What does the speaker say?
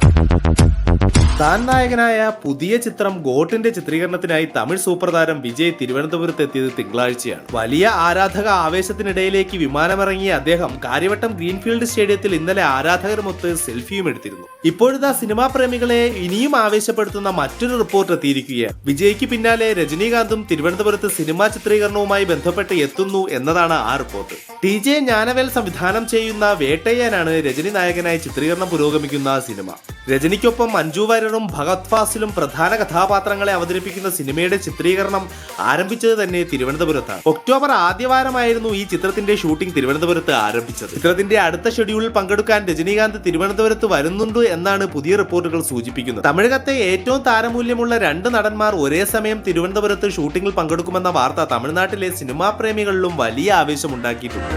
Thank you. താൻ നായകനായ പുതിയ ചിത്രം ഗോട്ടിന്റെ ചിത്രീകരണത്തിനായി തമിഴ് സൂപ്പർ താരം വിജയ് തിരുവനന്തപുരത്ത് എത്തിയത് തിങ്കളാഴ്ചയാണ്. വലിയ ആരാധക ആവേശത്തിനിടയിലേക്ക് വിമാനമിറങ്ങിയ അദ്ദേഹം കാര്യവട്ടം ഗ്രീൻഫീൽഡ് സ്റ്റേഡിയത്തിൽ ഇന്നലെ ആരാധകരുമൊത്ത് സെൽഫിയും എടുത്തിരുന്നു. ഇപ്പോഴത്തെ സിനിമാ പ്രേമികളെ ഇനിയും ആവേശപ്പെടുത്തുന്ന മറ്റൊരു റിപ്പോർട്ട് എത്തിയിരിക്കുകയാണ്. വിജയ്ക്ക് പിന്നാലെ രജനീകാന്തും തിരുവനന്തപുരത്ത് സിനിമാ ചിത്രീകരണവുമായി ബന്ധപ്പെട്ട് എത്തുന്നു എന്നതാണ് ആ റിപ്പോർട്ട്. ടി ജെ ജ്ഞാനവേൽ സംവിധാനം ചെയ്യുന്ന വേട്ടയ്യാനാണ് രജനി നായകനായി ചിത്രീകരണം പുരോഗമിക്കുന്ന സിനിമ. രജനിക്കൊപ്പം മഞ്ജു വാര്യറും ഭഗത് ഫാസിലും പ്രധാന കഥാപാത്രങ്ങളെ അവതരിപ്പിക്കുന്ന സിനിമയുടെ ചിത്രീകരണം ആരംഭിച്ചത് തന്നെ തിരുവനന്തപുരത്താണ്. ഒക്ടോബർ ആദ്യവാരമായിരുന്നു ഈ ചിത്രത്തിന്റെ ഷൂട്ടിംഗ് തിരുവനന്തപുരത്ത് ആരംഭിച്ചത്. ചിത്രത്തിന്റെ അടുത്ത ഷെഡ്യൂളിൽ പങ്കെടുക്കാൻ രജനീകാന്ത് തിരുവനന്തപുരത്ത് വരുന്നുണ്ട് എന്നാണ് പുതിയ റിപ്പോർട്ടുകൾ സൂചിപ്പിക്കുന്നത്. തമിഴകത്തെ ഏറ്റവും താരമൂല്യമുള്ള രണ്ട് നടന്മാർ ഒരേ സമയം തിരുവനന്തപുരത്ത് ഷൂട്ടിംഗിൽ പങ്കെടുക്കുമെന്ന വാർത്ത തമിഴ്നാട്ടിലെ സിനിമാ പ്രേമികളിലും വലിയ ആവേശമുണ്ടാക്കിയിട്ടുണ്ട്.